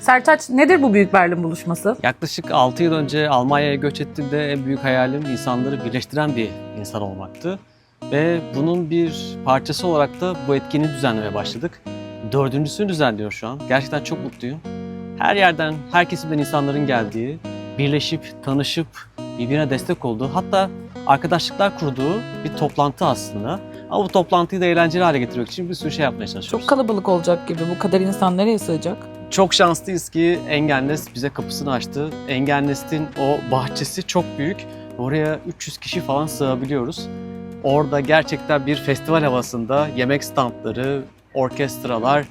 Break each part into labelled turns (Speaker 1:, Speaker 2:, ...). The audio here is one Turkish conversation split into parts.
Speaker 1: Sertaç nedir bu Büyük Berlin buluşması?
Speaker 2: Yaklaşık 6 yıl önce Almanya'ya göç ettiğimde en büyük hayalim insanları birleştiren bir insan olmaktı. Ve bunun bir parçası olarak da bu etkinliği düzenlemeye başladık. Dördüncüsünü düzenliyor şu an. Gerçekten çok mutluyum. Her yerden, her kesimden insanların geldiği, birleşip, tanışıp, birbirine destek olduğu, hatta arkadaşlıklar kurduğu bir toplantı aslında. Ama bu toplantıyı da eğlenceli hale getirmek için bir sürü şey yapmaya çalışıyoruz.
Speaker 1: Çok kalabalık olacak gibi. Bu kadar insan nereye sığacak?
Speaker 2: Çok şanslıyız ki Engellest bize kapısını açtı. Engellest'in o bahçesi çok büyük. Oraya 300 kişi falan sığabiliyoruz. Orada gerçekten bir festival havasında yemek standları, orkestralar,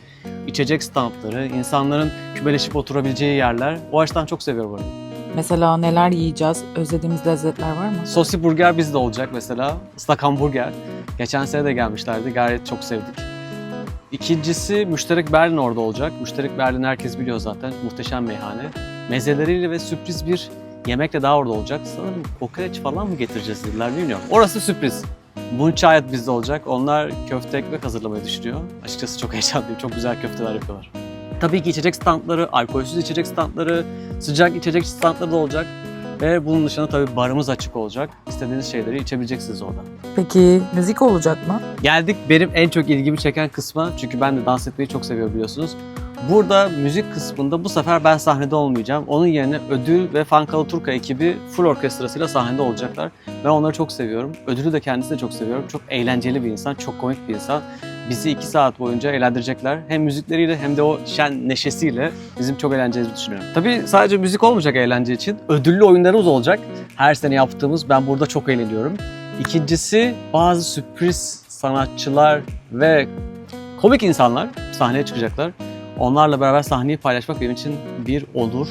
Speaker 2: içecek standları, insanların kümeleşip oturabileceği yerler. O açıdan çok seviyorum orayı.
Speaker 1: Mesela neler yiyeceğiz? Özlediğimiz lezzetler var mı?
Speaker 2: Sosi burger bizde olacak mesela. Islak hamburger. Geçen sene de gelmişlerdi. Gayet çok sevdik. İkincisi Müşterek Berlin orada olacak. Müşterek Berlin herkes biliyor zaten. Muhteşem meyhane. Mezeleriyle ve sürpriz bir yemekle daha orada olacak. Sanırım kokoreç falan mı getireceğiz dediler bilmiyorum. Orası sürpriz. Bunçayat bizde olacak. Onlar köfte ekmek hazırlamayı düşünüyor. Açıkçası çok heyecanlıyım. Çok güzel köfteler yapıyorlar. Tabii ki içecek standları, alkolsüz içecek standları, sıcak içecek standları da olacak. Ve bunun dışında tabii barımız açık olacak. İstediğiniz şeyleri içebileceksiniz orada.
Speaker 1: Peki müzik olacak mı?
Speaker 2: Geldik benim en çok ilgimi çeken kısma. Çünkü ben de dans etmeyi çok seviyorum biliyorsunuz. Burada müzik kısmında bu sefer ben sahnede olmayacağım. Onun yerine Ödül ve Fankalı Turka ekibi full orkestrasıyla sahnede olacaklar. Ben onları çok seviyorum. Ödül'ü de kendisi de çok seviyorum. Çok eğlenceli bir insan, çok komik bir insan. Bizi iki saat boyunca eğlendirecekler. Hem müzikleriyle hem de o şen neşesiyle bizim çok eğleneceğimizi düşünüyorum. Tabii sadece müzik olmayacak eğlence için. Ödüllü oyunlarımız olacak. Her sene yaptığımız. Ben burada çok eğleniyorum. İkincisi bazı sürpriz sanatçılar ve komik insanlar sahneye çıkacaklar. Onlarla beraber sahneyi paylaşmak benim için bir onur.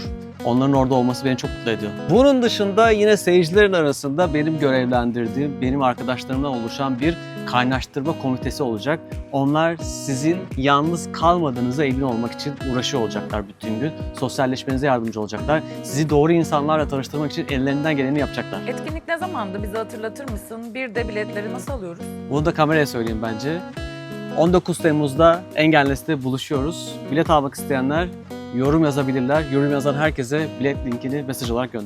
Speaker 2: Onların orada olması beni çok mutlu ediyor. Bunun dışında yine seyircilerin arasında benim görevlendirdiğim, benim arkadaşlarımdan oluşan bir kaynaştırma komitesi olacak. Onlar sizin yalnız kalmadığınıza emin olmak için uğraşıyor olacaklar bütün gün. Sosyalleşmenize yardımcı olacaklar. Sizi doğru insanlarla tanıştırmak için ellerinden geleni yapacaklar.
Speaker 1: Etkinlik ne zamandı? Bize hatırlatır mısın? Bir de biletleri nasıl alıyoruz?
Speaker 2: Bunu da kameraya söyleyeyim bence. 19 Temmuz'da Engelles'te buluşuyoruz. Bilet almak isteyenler yorum yazabilirler. Yorum yazan herkese bilet linkini mesaj olarak gönder.